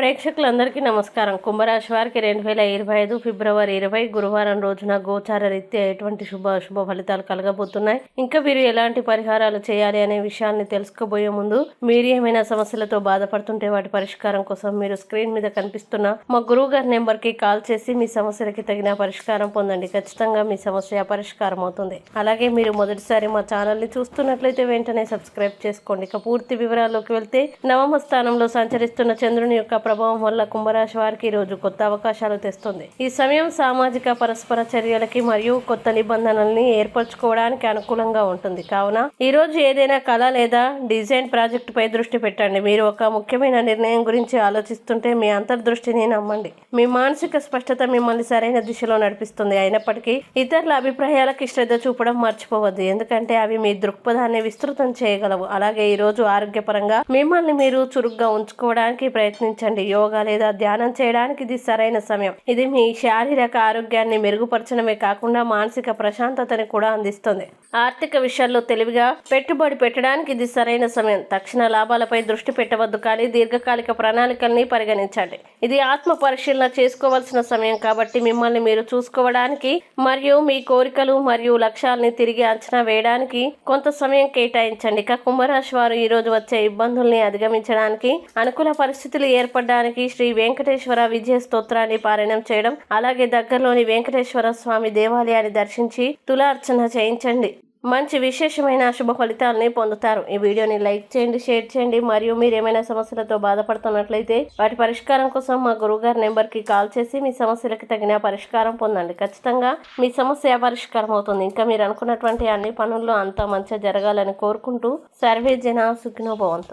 ప్రేక్షకులందరికీ నమస్కారం. కుంభరాశి వారికి రెండు వేల ఇరవై ఐదు ఫిబ్రవరి ఇరవై గురువారం రోజున గోచార రీత్యా ఎటువంటి శుభ అశుభ ఫలితాలు కలగబోతున్నాయి? ఇంకా వీరు ఎలాంటి పరిహారాలు చేయాలి అనే విషయాన్ని తెలుసుకోబోయే ముందు మీరు ఏమైనా సమస్యలతో బాధపడుతుంటే వాటి పరిష్కారం కోసం మీరు స్క్రీన్ మీద కనిపిస్తున్న మా గురువు గారి నెంబర్కి కాల్ చేసి మీ సమస్యలకి తగిన పరిష్కారం పొందండి. ఖచ్చితంగా మీ సమస్య పరిష్కారం అవుతుంది. అలాగే మీరు మొదటిసారి మా ఛానల్ని చూస్తున్నట్లయితే వెంటనే సబ్స్క్రైబ్ చేసుకోండి. ఇక పూర్తి వివరాల్లోకి వెళ్తే నవమ స్థానంలో సంచరిస్తున్న చంద్రుని యొక్క ప్రభావం వల్ల కుంభరాశి వారికి ఈ రోజు కొత్త అవకాశాలు తెస్తుంది. ఈ సమయం సామాజిక పరస్పర చర్యలకి మరియు కొత్త నిబంధనల్ని ఏర్పరచుకోవడానికి అనుకూలంగా ఉంటుంది. కావున ఈరోజు ఏదైనా కళ లేదా డిజైన్ ప్రాజెక్ట్ పై దృష్టి పెట్టండి. మీరు ఒక ముఖ్యమైన నిర్ణయం గురించి ఆలోచిస్తుంటే మీ అంతర్దృష్టిని నమ్మండి. మీ మానసిక స్పష్టత మిమ్మల్ని సరైన దిశలో నడిపిస్తుంది. అయినప్పటికీ ఇతరుల అభిప్రాయాలకి శ్రద్ధ చూపడం మర్చిపోవద్దు. ఎందుకంటే అవి మీ దృక్పథాన్ని విస్తృతం చేయగలవు. అలాగే ఈరోజు ఆరోగ్యపరంగా మిమ్మల్ని మీరు చురుగ్గా ఉంచుకోవడానికి ప్రయత్నించండి. యోగా లేదా ధ్యానం చేయడానికి ఇది సరైన సమయం. ఇది మీ శారీరక ఆరోగ్యాన్ని మెరుగుపరచడమే కాకుండా మానసిక ప్రశాంతతని కూడా అందిస్తుంది. ఆర్థిక విషయాల్లో తెలివిగా పెట్టుబడి పెట్టడానికి ఇది సరైన సమయం. తక్షణ లాభాలపై దృష్టి పెట్టవద్దు కానీ దీర్ఘకాలిక ప్రణాళికల్ని పరిగణించండి. ఇది ఆత్మ పరిశీలన చేసుకోవాల్సిన సమయం కాబట్టి మిమ్మల్ని మీరు చూసుకోవడానికి మరియు మీ కోరికలు మరియు లక్ష్యాలని తిరిగి అంచనా వేయడానికి కొంత సమయం కేటాయించండి. ఇక కుంభరాశి వారు ఈరోజు వచ్చే ఇబ్బందుల్ని అధిగమించడానికి అనుకూల పరిస్థితులు ఏర్పడడానికి శ్రీ వెంకటేశ్వర విజయ స్తోత్రాన్ని పారాయణం చేయడం అలాగే దగ్గరలోని వెంకటేశ్వర స్వామి దేవాలయాన్ని దర్శించి తులార్చన చేయించండి. మంచి విశేషమైన శుభ ఫలితాలని పొందుతారు. ఈ వీడియోని లైక్ చేయండి షేర్ చేయండి. మరియు మీరు ఏమైనా సమస్యలతో బాధపడుతున్నట్లయితే వాటి పరిష్కారం కోసం మా గురువుగారి నెంబర్కి కాల్ చేసి మీ సమస్యలకు తగిన పరిష్కారం పొందండి. ఖచ్చితంగా మీ సమస్య పరిష్కారం అవుతుంది. ఇంకా మీరు అనుకున్నటువంటి అన్ని పనుల్లో అంతా మంచిగా జరగాలని కోరుకుంటూ సర్వే జన సుఖినో భవంతు.